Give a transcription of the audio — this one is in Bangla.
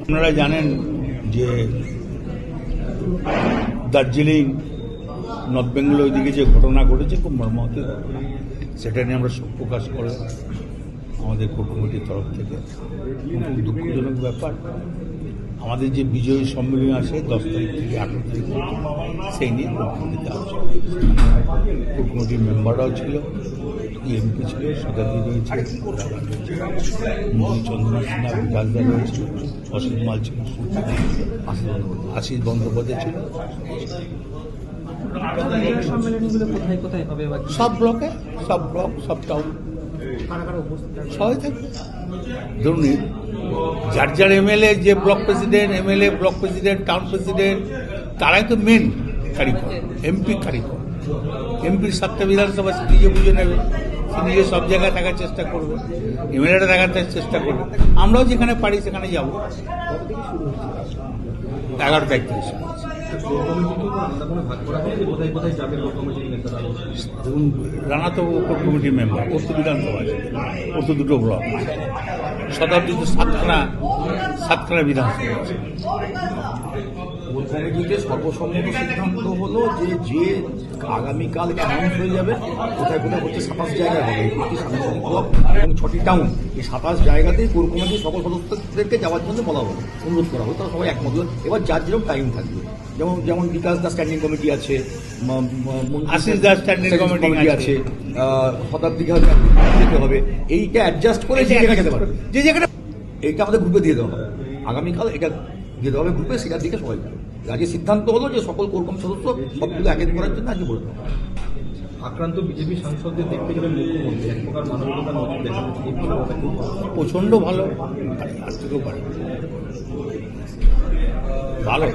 আপনারা জানেন যে দার্জিলিং, নর্থ বেঙ্গল ওইদিকে যে ঘটনা ঘটেছে, খুব মর্মাহত। সেটা নিয়ে আমরা শোক প্রকাশ করলাম আমাদের কোর কমিটির তরফ থেকে। খুব দুঃখজনক ব্যাপার। আমাদের যে বিজয়ী সম্মেলন আছে, দশ তারিখ থেকে আঠারো তারিখ সেই নিয়ে কোর কোর মেম্বাররাও ছিল। এমপি ছিল শতাব্দী রয়েছে মোদী চন্দ্রনাথ সিনহা বিকাশদা রয়েছে অসিত মাল ছিল। আশিস বন্দ্যোপাধ্যায় ছিল। এই সম্মেলনগুলো কোথায় কোথায় হবে বা কি- সব ব্লকে সব ব্লক সব টাউন? সবাই থাকবে। ধরুন যার যার এমএলএ যে block president MLA block president town president তারাই তো মেন কারিগর এমপি কারিগর। এমপির সাতটা বিধানসভা নিজে বুঝে নেবে। নিজে সব জায়গায় থাকার চেষ্টা করবে। এমএলএটা থাকার চেষ্টা করবে। আমরাও যেখানে পারি সেখানে যাব। এগারো তারিখ থেকে রানা তো কোর কমিটির মেম্বার ওর তো বিধানসভা আছে। ওর তো দুটো ব্লক শতাব্দী তো সাতখানা সাতখানা বিধানসভা আছে কোর কমিটিতে সর্বসম্মত সিদ্ধান্ত হলো যে যে আগামীকাল অ্যানাউন্স হয়ে যাবে কোথায় কোথায় হচ্ছে সাতাশ জায়গায় হবে। একটি এবং ছটি টাউন এই সাতাশ জায়গাতেই কোর কমিটির সকল সদস্যদেরকে যাওয়ার জন্য বলা হবে অনুরোধ করা হবে তারা সবাই একমত এবার যার যেরকম টাইম থাকবে যেমন যেমন বিকাশ দা স্ট্যান্ডিং কমিটি আছে আশিস দা standing committee আছে। শতাব্দীকে যেতে হবে। এইটা অ্যাডজাস্ট করে যে জায়গায় যেতে পারবে। যে জায়গাটা এইটা আমাদের গ্রুপে দিয়ে দেওয়া হবে। আগামীকাল এটা দিয়ে দেওয়া হবে গ্রুপে সেটার দিকে সবাই আজকে সিদ্ধান্ত হলো যে সকল কোরকম সদস্য সবগুলো একেজ করার জন্য আজকে বলে। আক্রান্ত বিজেপি সাংসদদের দেখতে গেলে মুখ্যমন্ত্রী এক প্রকার নজর বলবেন? প্রচণ্ড ভালো। আর থেকেও পারে ভালো।